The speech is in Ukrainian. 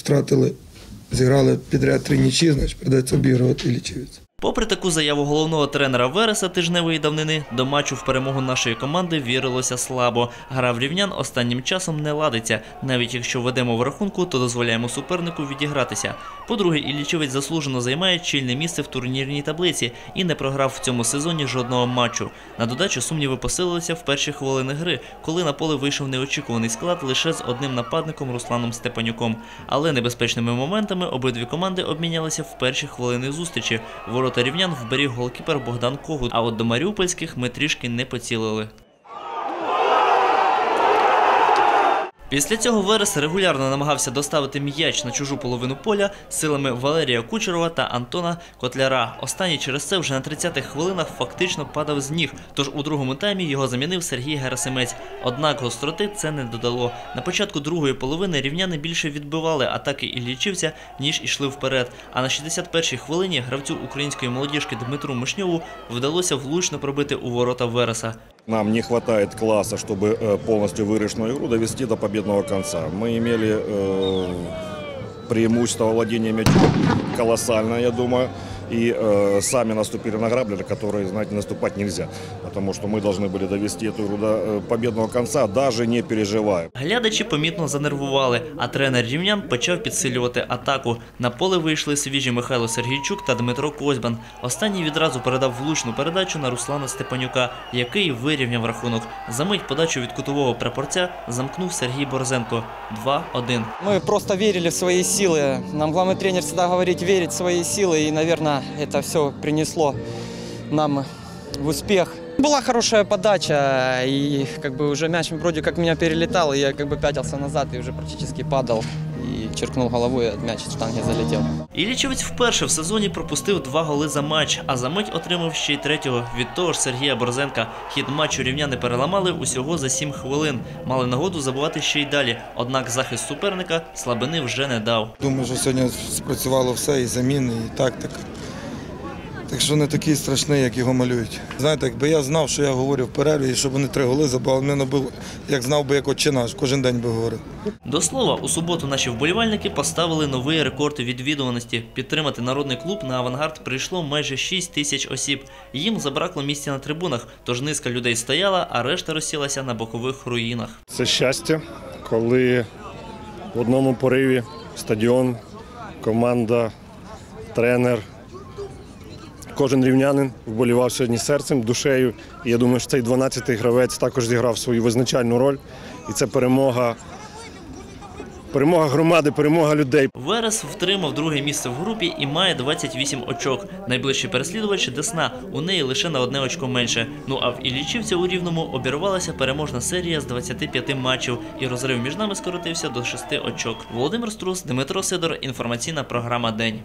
Втратили, зіграли підряд три нічі, значить придеться обігрувати лічівець. Попри таку заяву головного тренера Вереса тижневої давнини, до матчу в перемогу нашої команди вірилося слабо. Гра в рівнян останнім часом не ладиться. Навіть якщо ведемо в рахунку, то дозволяємо супернику відігратися. По-друге, Іллічевець заслужено займає чільне місце в турнірній таблиці і не програв в цьому сезоні жодного матчу. На додачу сумніви посилилися в перші хвилини гри, коли на поле вийшов неочікуваний склад лише з одним нападником Русланом Степанюком. Але небезпечними моментами обидві команди обмінялися в перші хвилини зустрічі. Ворота рівнян вберіг голкіпер Богдан Когут, а от до маріупольських ми трішки не поцілили. Після цього Верес регулярно намагався доставити м'яч на чужу половину поля силами Валерія Кучерова та Антона Котляра. Останній через це вже на 30-х хвилинах фактично падав з ніг. Тож у другому таймі його замінив Сергій Герасимець. Однак гостроти це не додало. На початку другої половини рівняни більше відбивали атаки Іллічівця, ніж ішли вперед. А на 61-й хвилині гравцю української молодіжки Дмитру Мишньову вдалося влучно пробити у ворота Вереса. Нам не хватает класса, чтобы э, полностью выигрышную игру довести до победного конца. Мы имели э, преимущество владения мячом колоссальное, я думаю. И э, сами наступили на грабли, на которые, знаете, наступать нельзя. Потому что мы должны были довести эту игру до э, победного конца, даже не переживая. Глядачі помітно занервували, а тренер рівнян почав підсилювати атаку. На поле вийшли свіжі Михайло Сергійчук та Дмитро Козьбан. Останній відразу передав влучну передачу на Руслана Степанюка, який вирівняв рахунок. За мить подачу від кутового прапорця замкнув Сергій Борзенко. 2-1. Мы просто верили в свои силы. Нам главный тренер всегда говорит верить в свои силы. И, наверное, это все принесло нам в успех. Была хорошая подача, и как бы уже мяч вроде как меня перелетал, и я как бы пятился назад и уже практически падал. И черкнул головой, и мяч с штанги залетел. Іллічевець вперше в сезоні пропустив два голи за матч, а за мить отримав ще й третього від того ж Сергія Борзенка. Хід матчу рівняни переламали усього за 7 хвилин. Мали нагоду забувати ще й далі. Однак захист суперника слабини вже не дав. Думаю, що сьогодні спрацювало все, і заміни, і тактика. Так що не такий страшний, як його малюють. Знаєте, якби я знав, що я говорю в перерві, і щоб вони три голи забили, мене був, як знав би, як отче наш, кожен день би говорив. До слова, у суботу наші вболівальники поставили новий рекорд відвідуваності. Підтримати народний клуб на авангард прийшло майже 6 тисяч осіб. Їм забракло місця на трибунах, тож низка людей стояла, а решта розсілася на бокових руїнах. Це щастя, коли в одному пориві стадіон, команда, тренер, кожен рівнянин вболівав сьогодні серцем, душею. І я думаю, що цей 12-й гравець також зіграв свою визначальну роль. І це перемога, перемога громади, перемога людей. Верес втримав друге місце в групі і має 28 очок. Найближчий переслідувач Десна. У неї лише на одне очко менше. Ну а в Іллічівці у Рівному обірвалася переможна серія з 25 матчів, і розрив між нами скоротився до 6 очок. Володимир Струс, Дмитро Сидор. Інформаційна програма День.